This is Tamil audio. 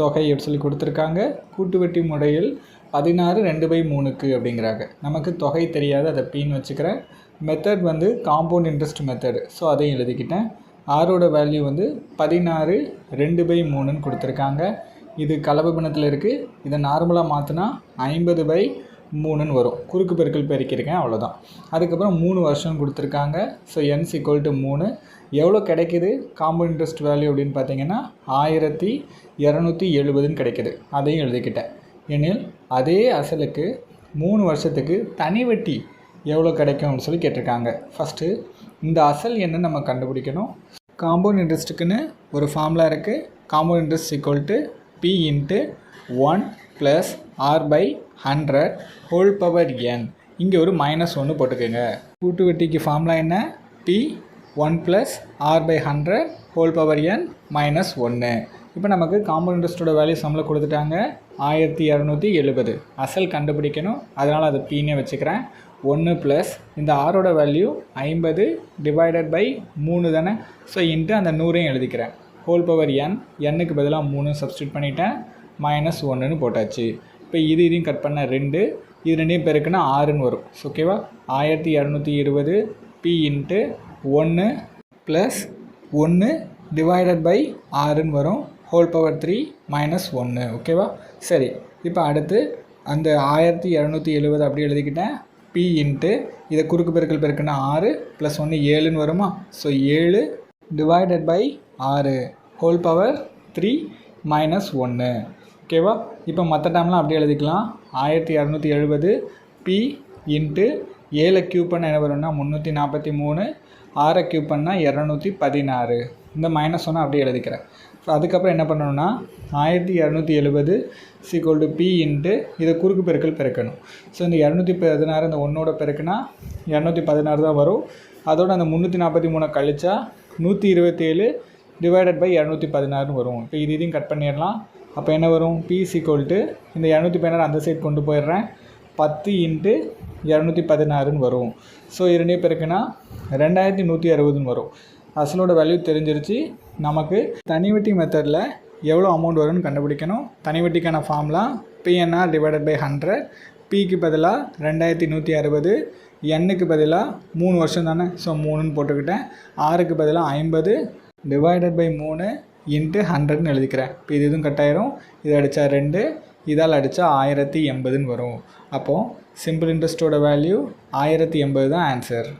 தொகை எப்படி சொல்லி கொடுத்துருக்காங்க. கூட்டு வட்டி முறையில் பதினாறு ரெண்டு பை மூணுக்கு அப்படிங்கிறாங்க. நமக்கு தொகை தெரியாது அதை பின்னு வச்சுக்கிறேன். மெத்தட் வந்து காம்பவுண்ட் இன்ட்ரெஸ்ட் மெத்தடு ஸோ அதையும் எழுதிக்கிட்டேன். ஆரோட வேல்யூ வந்து பதினாறு ரெண்டு பை மூணுன்னு கொடுத்துருக்காங்க. இது கலப்பு பிணத்தில் இருக்குது இதை நார்மலாக மாற்றினா ஐம்பது பை மூணுன்னு வரும். குறுக்கு பெருக்கல் பெருக்கியிருக்கேன் அவ்வளோதான். அதுக்கப்புறம் மூணு வருஷம் கொடுத்துருக்காங்க. ஸோ என்ஸ் ஈக்குவல் டு மூணு. எவ்வளோ கிடைக்குது? காம்பவுண்ட் இன்ட்ரெஸ்ட் வேல்யூ அப்படின்னு பார்த்தீங்கன்னா ஆயிரத்தி இரநூத்தி எழுபதுன்னு கிடைக்கிது. அதையும் எழுதிக்கிட்டேன். எனில் அதே அசலுக்கு மூணு வருஷத்துக்கு தனி வட்டி எவ்வளோ கிடைக்கும்னு சொல்லி கேட்டிருக்காங்க. ஃபஸ்ட்டு இந்த அசல் என்ன நம்ம கண்டுபிடிக்கணும்? காம்பவுண்ட் இன்ட்ரெஸ்ட்டுக்குன்னு ஒரு ஃபார்முலா இருக்குது compound interest equal to P into one plus R by hundred whole power N இங்கே ஒரு மைனஸ் ஒன்று போட்டுக்கோங்க. கூட்டு வெட்டிக்கு ஃபார்ம்லாம் என்ன? P one plus R by hundred whole power N minus ஒன்று இப்போ நமக்கு காம்பவுண்ட் இன்ட்ரெஸ்ட்டோட வேல்யூ சம்மில் கொடுத்துட்டாங்க. ஆயிரத்தி இரநூத்தி எழுபது. அசல் கண்டுபிடிக்கணும். அதனால் அதை பீனே வச்சுக்கிறேன். ஒன்று ப்ளஸ் இந்த ஆரோட வேல்யூ ஐம்பது டிவைடட் பை மூணு தானே? ஸோ இன்ட்டு அந்த நூறையும் எழுதிக்கிறேன். ஹோல் பவர் என் எண்ணுக்கு பதிலாக மூணு சப்ஸ்டியூட் பண்ணிட்டேன். மைனஸ் ஒன்றுன்னு போட்டாச்சு. இப்போ இது இதையும் கட் பண்ண ரெண்டு. இது ரெண்டையும் பெருக்குன்னா ஆறுன்னு வரும். ஸோ ஓகேவா ஆயிரத்தி இரநூத்தி இருபது பி இன்ட்டு ஒன்று ப்ளஸ் ஒன்று டிவைடட் பை ஆறுன்னு வரும். ஹோல் பவர் த்ரீ மைனஸ் ஒன்று ஓகேவா சரி. இப்போ அடுத்து அந்த ஆயிரத்தி இரநூத்தி எழுபது அப்படி எழுதிக்கிட்டேன். பி இன்ட்டு இதை குறுக்கு பெருக்கல் பெருக்குன்னா ஆறு ப்ளஸ் ஒன்று ஏழுன்னு வருமா? ஸோ ஏழு டிவைடட் பை ஆறு. ஹோல் பவர் த்ரீ மைனஸ் ஒன்று ஓகேவா? இப்போ மற்ற டைம்லாம் அப்படியே எழுதிக்கலாம். ஆயிரத்தி இரநூத்தி எழுபது பி இன்ட்டு ஏழை க்யூ பண்ண என்ன வரும்னா முந்நூற்றி நாற்பத்தி மூணு ஆறை க்யூ பண்ணால் இரநூத்தி பதினாறு. இந்த மைனஸ் ஒன்று அப்படியே எழுதிக்கிறேன். ஸோ அதுக்கப்புறம் என்ன பண்ணணும்னா ஆயிரத்தி இரநூத்தி எழுபது சீக்வல் டு பி இன்ட்டு இதை குறுக்கு பெருக்கல் பெருக்கணும். ஸோ இந்த இரநூத்தி பதினாறு இந்த ஒன்றோட பெருக்குனா இரநூத்தி பதினாறு தான் வரும். அதோட அந்த முந்நூற்றி நாற்பத்தி மூணை கழிச்சா நூற்றி இருபத்தேழு டிவைடட் பை இரநூத்தி பதினாறுன்னு வரும். இப்போ இது இதையும் கட் பண்ணிடலாம். அப்போ என்ன வரும்? பி கோல்ட்டு இந்த இரநூத்தி பதினாறு அந்த சைட் கொண்டு போயிடுறேன். பத்து இன்ட்டு இரநூத்தி பதினாறுன்னு வரும். ஸோ இரண்டையும் பெருக்குனா ரெண்டாயிரத்தி நூற்றி அறுபதுன்னு வரும். அசலோட வேல்யூ தெரிஞ்சிருச்சு. நமக்கு தனிவட்டி மெத்தடில் எவ்வளோ அமௌண்ட் வரும்னு கண்டுபிடிக்கணும். தனிவட்டிக்கான ஃபார்ம்லாம் பிஎன்ஆர் டிவைடட் பை ஹண்ட்ரட் பிக்கு பதிலாக ரெண்டாயிரத்தி நூற்றி அறுபது. எண்ணுக்கு பதிலாக மூணு வருஷம் தானே? ஸோ மூணுன்னு போட்டுக்கிட்டேன். ஆறுக்கு பதிலாக ஐம்பது. டிவைடட் பை மூணு. இன்ட்டு ஹண்ட்ரட்னு எழுதிக்கிறேன். இப்போ இது இதுவும் கட்டாயிரும் இதை அடித்தா ரெண்டு இதால் அடித்தா ஆயிரத்தி எண்பதுன்னு வரும். அப்போது சிம்பிள் இன்ட்ரெஸ்ட்டோட வேல்யூ ஆயிரத்தி எண்பது தான் ஆன்சர்